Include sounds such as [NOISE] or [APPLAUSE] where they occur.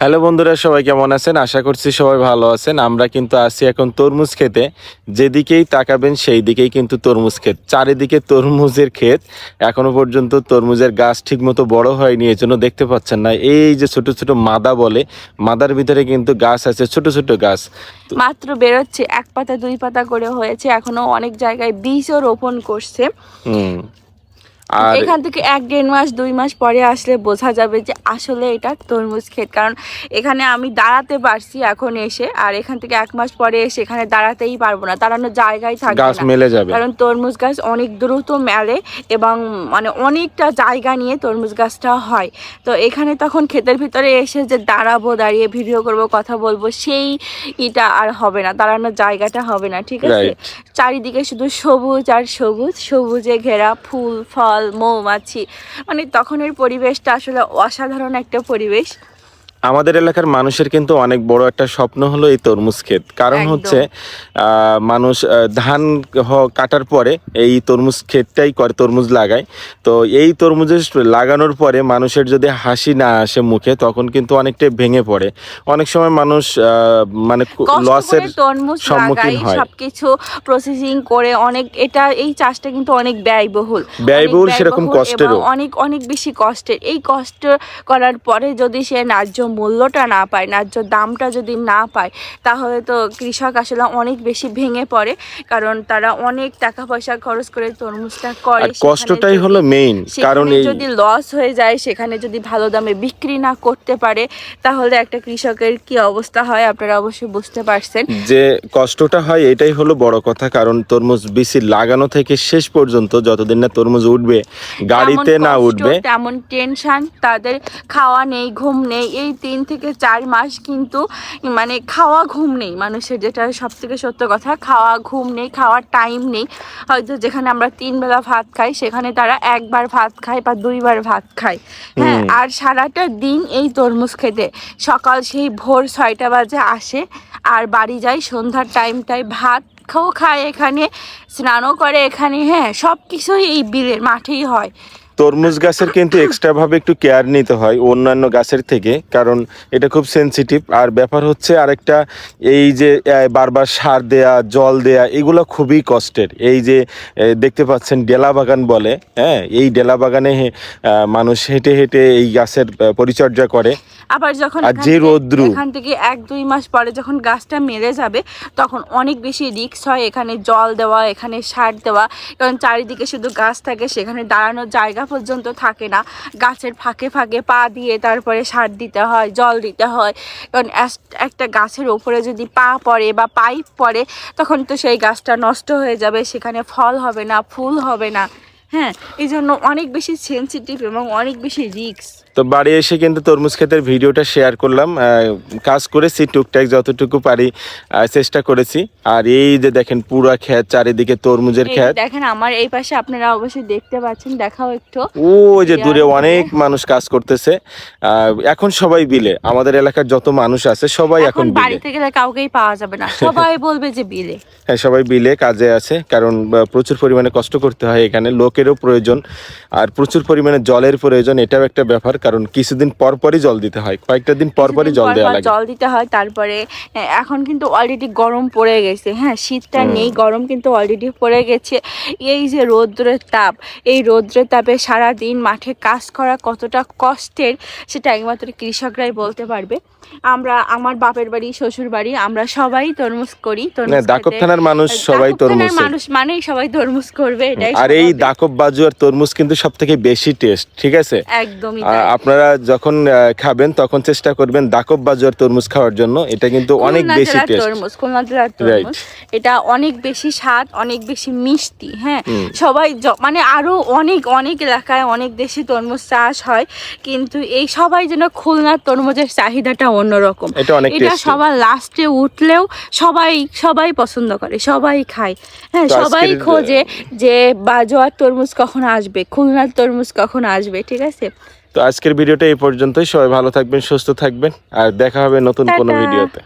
Hello বন্ধুরা সবাই কেমন আছেন? আশা করছি সবাই ভালো আছেন। আমরা কিন্তু আছি এখন তরমুজ খেতে। যেদিকেই তাকাবেন সেই দিকেই কিন্তু তরমুজ ক্ষেত। চারিদিকে তরমুজের ক্ষেত। এখনও পর্যন্ত তরমুজের গাছ ঠিকমতো বড় হয়নি এই জন্য দেখতে পাচ্ছেন না। এই যে ছোট ছোট মাদা বলে মাদার ভিতরে কিন্তু গাছ আছে ছোট ছোট গাছ। মাত্র বেরোচ্ছে এক পাতা দুই পাতা করে হয়েছে। এখনও অনেক জায়গায় বীজও রোপণ করছে। আর এখান থেকে এক দেড় মাস দুই মাস পরে আসলে বোঝা যাবে যে আসলে এটা তরমুজ ক্ষেত। কারণ এখানে আমি দাঁড়াতে পারছি এখন এসে আর এখান থেকে এক মাস পরে এসে এখানে দাঁড়াতেই পারব না। দাঁড়ানোর জায়গায় থাকবে গাছ মেলে যাবে। কারণ তরমুজ গাছ অনেক দ্রুত মেলে এবং মানে অনেকটা জায়গা নিয়ে তরমুজ গাছটা হয়। তো এখানে তখন ক্ষেতের ভিতরে এসে যে দাঁড়াবো দাঁড়িয়ে ভিডিও করব কথা বলব সেই এটা আর হবে না। দাঁড়ানোর জায়গাটা হবে না ঠিক আছে? চারিদিকে শুধু সবুজ আর সবুজ। সবুজে ঘেরা ফুল ফল মৌমাছি। মানে তখনের পরিবেশটা আসলে অসাধারণ একটা পরিবেশ। আমাদের এলাকার মানুষের কিন্তু অনেক বড় একটা স্বপ্ন হলো এই তরমুজ ক্ষেত। কারণ হচ্ছে মানুষ ধান কাটার পরে এই তরমুজ ক্ষেতটাই করে তরমুজ লাগায়। তো এই তরমুজের লাগানোর পরে মানুষের যদি হাসি না আসে মুখে তখন কিন্তু অনেকটাই ভেঙে পড়ে। অনেক সময় মানুষ মানে লসের সম্মুখীন হয়। সবকিছু প্রসেসিং করে অনেক এটা এই চাষটা কিন্তু অনেক ব্যয়বহুল। ব্যয়বহুল সেরকম কষ্টেরও। অনেক অনেক বেশি কষ্টের। এই কষ্ট করার পরে যদি সে ন্যায্য মূল্যটা না পায় ন্যায্য দামটা যদি না পায় তাহলে তো কৃষক আসলে অনেক বেশি ভেঙে পড়ে। কারণ তারা অনেক টাকা পয়সা খরচ করে তরমুজটা করে কষ্টটাই হলো মেইন কারণ যদি লস হয়ে যায় সেখানে যদি ভালো দামে বিক্রি না করতে পারে তাহলে একটা কৃষকের কি অবস্থা হয় আপনারা অবশ্যই বুঝতে পারছেন। যে কষ্টটা হয় এটাই হলো বড় কথা। কারণ তরমুজ বেশি লাগানো থেকে শেষ পর্যন্ত যতদিন না তরমুজ উঠবে গাড়িতে না উঠবে তেমন টেনশন তাদের খাওয়া নেই ঘুম নেই এই তিন থেকে চার মাস কিন্তু মানে খাওয়া ঘুম নেই মানুষের যেটা সব থেকে সত্য কথা। খাওয়া ঘুম নেই খাওয়ার টাইম নেই। হয়তো যেখানে আমরা তিন বেলা ভাত খাই সেখানে তারা একবার ভাত খায় বা দুইবার ভাত খায়। হ্যাঁ আর সারাটা দিন এই তরমুজ খেতে। সকাল সেই ভোর ছয়টা বাজে আসে আর বাড়ি যায় সন্ধ্যার টাইমটায় ভাত খাও খায় এখানে স্নানও করে এখানে হ্যাঁ সব কিছুই এই বিলের মাঠেই হয়। তরমুজ গাছের কিন্তু এক্সট্রা ভাবে একটু কেয়ার নিতে হয় অন্যান্য গাছের থেকে কারণ এটা খুব সেনসিটিভ আর ব্যাপার হচ্ছে আরেকটা এই যে বারবার সার দেয়া জল দেয়া এগুলো খুবই কষ্টের এই যে দেখতে পাচ্ছেন ডেলা বাগান বলে হ্যাঁ এই ডেলা বাগানে মানুষ হেঁটে হেঁটে এই গাছের পরিচর্যা করে। আবার যখন আর যে রৌদ্রু। এখান থেকে এক দুই মাস পরে যখন গাছটা মেরে যাবে তখন অনেক বেশি রিস্ক হয় এখানে জল দেওয়া এখানে সার দেওয়া কারণ চারিদিকে শুধু গাছ থাকে সেখানে দাঁড়ানোর জায়গা পর্যন্ত থাকে না। গাছের ফাঁকে ফাঁকে পা দিয়ে তারপরে সার দিতে হয়, জল দিতে হয়। কারণ একটা গাছের ওপরে যদি পা পড়ে বা পাইপ পড়ে, তখন তো সেই গাছটা নষ্ট হয়ে যাবে, সেখানে ফল হবে না, ফুল হবে না। হ্যাঁ এই জন্য অনেক বেশি সেন্সিটিভ এবং অনেক বেশি রিস্ক তো বাড়ি এসে কিন্তু তরমুজ ক্ষেতের ভিডিওটা শেয়ার করলাম। আহ, কাজ করেছি টুকটাক যতটুকু পারি চেষ্টা করেছি। আর এই যে দেখেন পুরা ক্ষেত চারিদিকে তরমুজের ক্ষেত। দেখেন আমার এই পাশে আপনারা অবশ্যই দেখতে পাচ্ছেন দেখাও একটু। ওই যে দূরে অনেক মানুষ কাজ করতেছে। এখন সবাই বিলে। আমাদের এলাকার যত মানুষ আছে সবাই এখন বাড়িতে গেলে কাউকেই পাওয়া যাবে না। সবাই [LAUGHS] বলবে যে বিলে। হ্যাঁ সবাই বিলে কাজে আছে কারণ প্রচুর পরিমাণে কষ্ট করতে হয় এখানে। লোকেরও প্রয়োজন আর প্রচুর পরিমাণে জলের প্রয়োজন এটাও একটা ব্যাপার। কারণ কিছুদিন পর পরই জল দিতে হয় কয়েকটা দিন পর পরই জল দেওয়া লাগে। জল দিতে হয় তারপরে এখন কিন্তু অলরেডি গরম পড়ে গেছে হ্যাঁ শীতটা নেই গরম কিন্তু অলরেডি পড়ে গেছে। এই যে রৌদ্রের তাপ এই রৌদ্রের তাপে সারা দিন মাঠে কাজ করা কতটা কষ্টের সেটা একমাত্র কৃষকরাই বলতে পারবে। আমরা আমার বাপের বাড়ি শ্বশুর বাড়ি আমরা সবাই তরমুজ করি দাকব থানার মানুষ সবাই তরমুজ মানুষ মানেই সবাই তরমুজ করবে এটাই আর এই দাকব বাজু আর তরমুজ কিন্তু সব থেকে বেশি টেস্ট ঠিক আছে? একদমই। আপনারা যখন খাবেন তখন চেষ্টা করবেন দাকব বাজু আর তরমুজ খাওয়ার জন্য। এটা কিন্তু অনেক বেশি টেস্ট তরমুজ খুলনা জেলার তরমুজ। এটা অনেক বেশি স্বাদ অনেক বেশি মিষ্টি হ্যাঁ। সবাই মানে আরও অনেক অনেক এলাকায় অনেক দেশে তরমুজ চাষ হয় কিন্তু এই সবাই যেন খুলনার তরমুজের চাহিদাটা অন্যরকম। এটা অনেক এটা সবার লাস্টে উঠলেও সবাই সবাই পছন্দ করে সবাই খায়। হ্যাঁ সবাই খোঁজে যে বাজোয়ার তরমুজ কখন আসবে খুলনার তরমুজ কখন আসবে ঠিক আছে? তো আজকের ভিডিওটা এই পর্যন্তই। সবাই ভালো থাকবেন সুস্থ থাকবেন আর দেখা হবে নতুন কোনো ভিডিওতে।